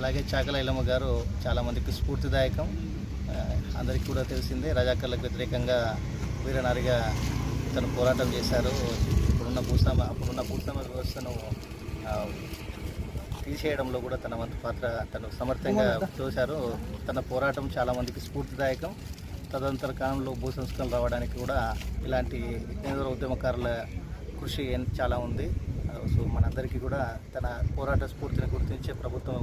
అలాగే చాకల ఇల్లమ్మ గారు చాలామందికి స్ఫూర్తిదాయకం. అందరికీ కూడా తెలిసిందే రజాకర్లకు వ్యతిరేకంగా వీరనారిగా తను పోరాటం చేశారు. ఇప్పుడున్న భూస్వామ అప్పుడున్న భూస్వామ వ్యవస్థను తీసేయడంలో కూడా తన వంతు పాత్ర తను సమర్థంగా చూశారు. తన పోరాటం చాలామందికి స్ఫూర్తిదాయకం. తదనంతర కాలంలో భూ సంస్కరణలు రావడానికి కూడా ఇలాంటి విజ్ఞాన ఉద్యమకారుల కృషి చాలా ఉంది. సో మనందరికీ కూడా తన పోరాట స్ఫూర్తిని గుర్తించే ప్రభుత్వం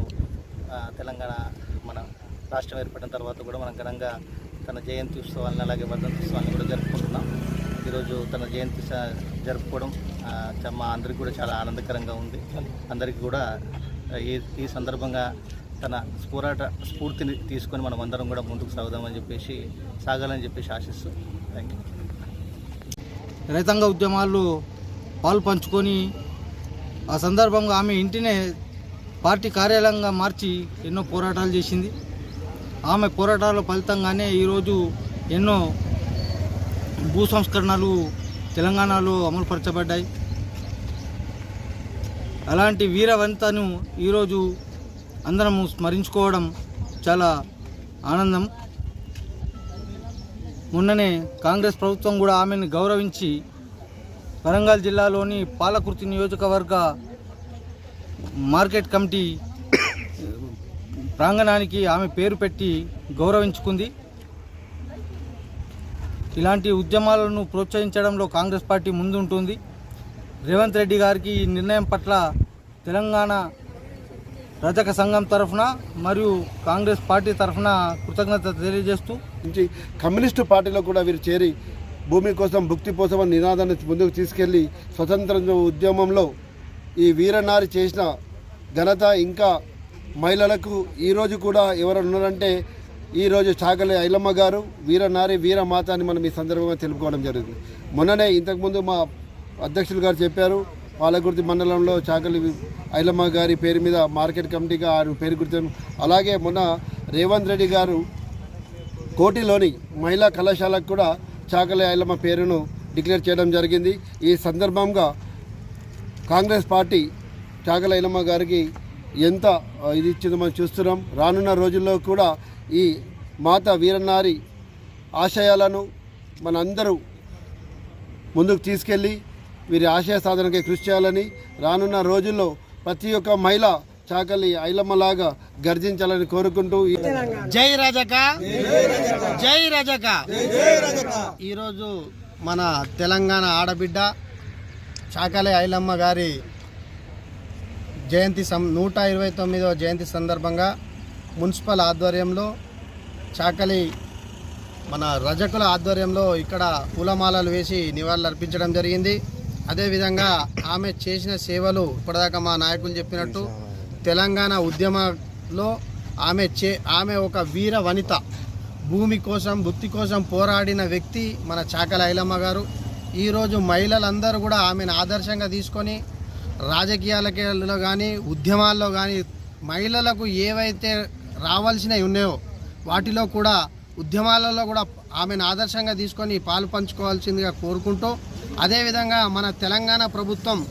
తెలంగాణ మన రాష్ట్రం ఏర్పడిన తర్వాత కూడా మనం ఘనంగా తన జయంతి ఉత్సవాలను అలాగే వర్ధంతి ఉత్సవాలను కూడా జరుపుకుంటున్నాం. ఈరోజు తన జయంతి జరుపుకోవడం మా అందరికీ కూడా చాలా ఆనందకరంగా ఉంది. అందరికీ కూడా ఈ ఈ సందర్భంగా తన పోరాట స్ఫూర్తిని తీసుకొని మనం అందరం కూడా ముందుకు సాగుదామని చెప్పేసి సాగాలని చెప్పేసి ఆశిస్తూ థ్యాంక్ యూ. రైతాంగ ఉద్యమాల్లో పాలు పంచుకొని ఆ సందర్భంగా ఆమె ఇంటినే పార్టీ కార్యాలయంగా మార్చి ఎన్నో పోరాటాలు చేసింది. ఆమె పోరాటాల ఫలితంగానే ఈరోజు ఎన్నో భూ సంస్కరణలు తెలంగాణలో అమలుపరచబడ్డాయి. అలాంటి వీరవంతను ఈరోజు అందరము స్మరించుకోవడం చాలా ఆనందం. మొన్ననే కాంగ్రెస్ ప్రభుత్వం కూడా ఆమెను గౌరవించి వరంగల్ జిల్లాలోని పాలకుర్తి నియోజకవర్గ మార్కెట్ కమిటీ ప్రాంగణానికి ఆమె పేరు పెట్టి గౌరవించుకుంది. ఇలాంటి ఉద్యమాలను ప్రోత్సహించడంలో కాంగ్రెస్ పార్టీ ముందుంటుంది. రేవంత్ రెడ్డి గారికి ఈ నిర్ణయం పట్ల తెలంగాణ రజక సంఘం తరఫున మరియు కాంగ్రెస్ పార్టీ తరఫున కృతజ్ఞత తెలియజేస్తూ కమ్యూనిస్టు పార్టీలో కూడా వీరు చేరి భూమి కోసం భుక్తి కోసం నినాదాన్ని ముందుకు తీసుకెళ్ళి స్వతంత్ర ఉద్యమంలో ఈ వీరనారి చేసిన ఘనత ఇంకా మహిళలకు ఈరోజు కూడా ఎవరు ఉన్నారంటే ఈరోజు చాకలి ఐలమ్మ గారు వీరనారి వీరమాత అని మనం ఈ సందర్భంగా తెలుపుకోవడం జరుగుతుంది మొన్ననే ఇంతకుముందు మా అధ్యక్షులు గారు చెప్పారు పాలకుర్తి మండలంలో చాకలి ఐలమ్మ గారి పేరు మీద మార్కెట్ కమిటీగా ఆరు పేరు గుర్తాను అలాగే మొన్న రేవంత్ రెడ్డి గారు కోటిలోని మహిళా కళాశాలకు కూడా చాకలి ఐలమ్మ పేరును డిక్లేర్ చేయడం జరిగింది. ఈ సందర్భంగా కాంగ్రెస్ పార్టీ చాకలి ఐలమ్మ గారికి ఎంత ఇది ఇచ్చిందో మనం చూస్తున్నాం. రానున్న రోజుల్లో కూడా ఈ మాత వీరనారి ఆశయాలను మనందరూ ముందుకు తీసుకెళ్ళి వీరి ఆశయ సాధనకి కృషి చేయాలని రానున్న రోజుల్లో ప్రతి ఒక్క మహిళ చాకలి ఐలమ్మలాగా గర్జించాలని కోరుకుంటూ జై రజక జై రజక ఈరోజు మన తెలంగాణ ఆడబిడ్డ చాకలి ఐలమ్మ గారి జయంతి సం నూట ఇరవై తొమ్మిదవ జయంతి సందర్భంగా మున్సిపల్ ఆధ్వర్యంలో చాకలి మన రజకుల ఆధ్వర్యంలో ఇక్కడ పూలమాలలు వేసి నివాళులు అర్పించడం జరిగింది. అదేవిధంగా ఆమె చేసిన సేవలు ఇప్పటిదాకా మా నాయకులు చెప్పినట్టు తెలంగాణ ఉద్యమంలో ఆమె చే ఆమె ఒక వీర వనిత. భూమి కోసం వృత్తి కోసం పోరాడిన వ్యక్తి మన చాకల ఐలమ్మ గారు. ఈరోజు మహిళలందరూ కూడా ఆమెను ఆదర్శంగా తీసుకొని రాజకీయాలలో కానీ ఉద్యమాల్లో కానీ మహిళలకు ఏవైతే రావాల్సినవి ఉన్నాయో వాటిలో కూడా ఉద్యమాలలో కూడా ఆమెను ఆదర్శంగా తీసుకొని పాలు పంచుకోవాల్సిందిగా కోరుకుంటూ అదేవిధంగా మన తెలంగాణ ప్రభుత్వం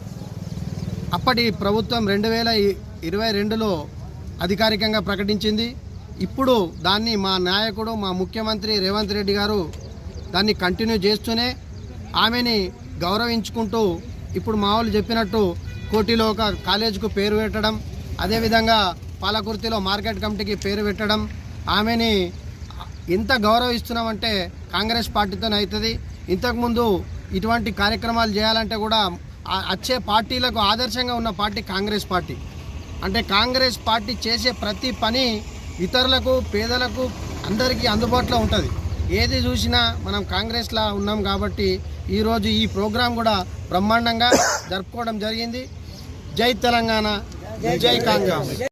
అప్పటి ప్రభుత్వం రెండు వేల ఇరవై రెండులో అధికారికంగా ప్రకటించింది. ఇప్పుడు దాన్ని మా నాయకుడు మా ముఖ్యమంత్రి రేవంత్ రెడ్డి గారు దాన్ని కంటిన్యూ చేస్తూనే ఆమెని గౌరవించుకుంటూ ఇప్పుడు మా వాళ్ళు చెప్పినట్టు కోటిలో ఒక కాలేజ్కు పేరు పెట్టడం అదేవిధంగా పాలకుర్తిలో మార్కెట్ కమిటీకి పేరు పెట్టడం ఆమెని ఎంత గౌరవిస్తున్నామంటే కాంగ్రెస్ పార్టీతోనే అవుతుంది. ఇంతకుముందు ఇటువంటి కార్యక్రమాలు చేయాలంటే కూడా వచ్చే పార్టీలకు ఆదర్శంగా ఉన్న పార్టీ కాంగ్రెస్ పార్టీ. అంటే కాంగ్రెస్ పార్టీ చేసే ప్రతి పని ఇతరులకు పేదలకు అందరికీ అందుబాటులో ఉంటుంది. ఏది చూసినా మనం కాంగ్రెస్లా ఉన్నాం కాబట్టి ఈరోజు ఈ ప్రోగ్రాం కూడా బ్రహ్మాండంగా జరుపుకోవడం జరిగింది. జై తెలంగాణ జై కాంగ్రెస్.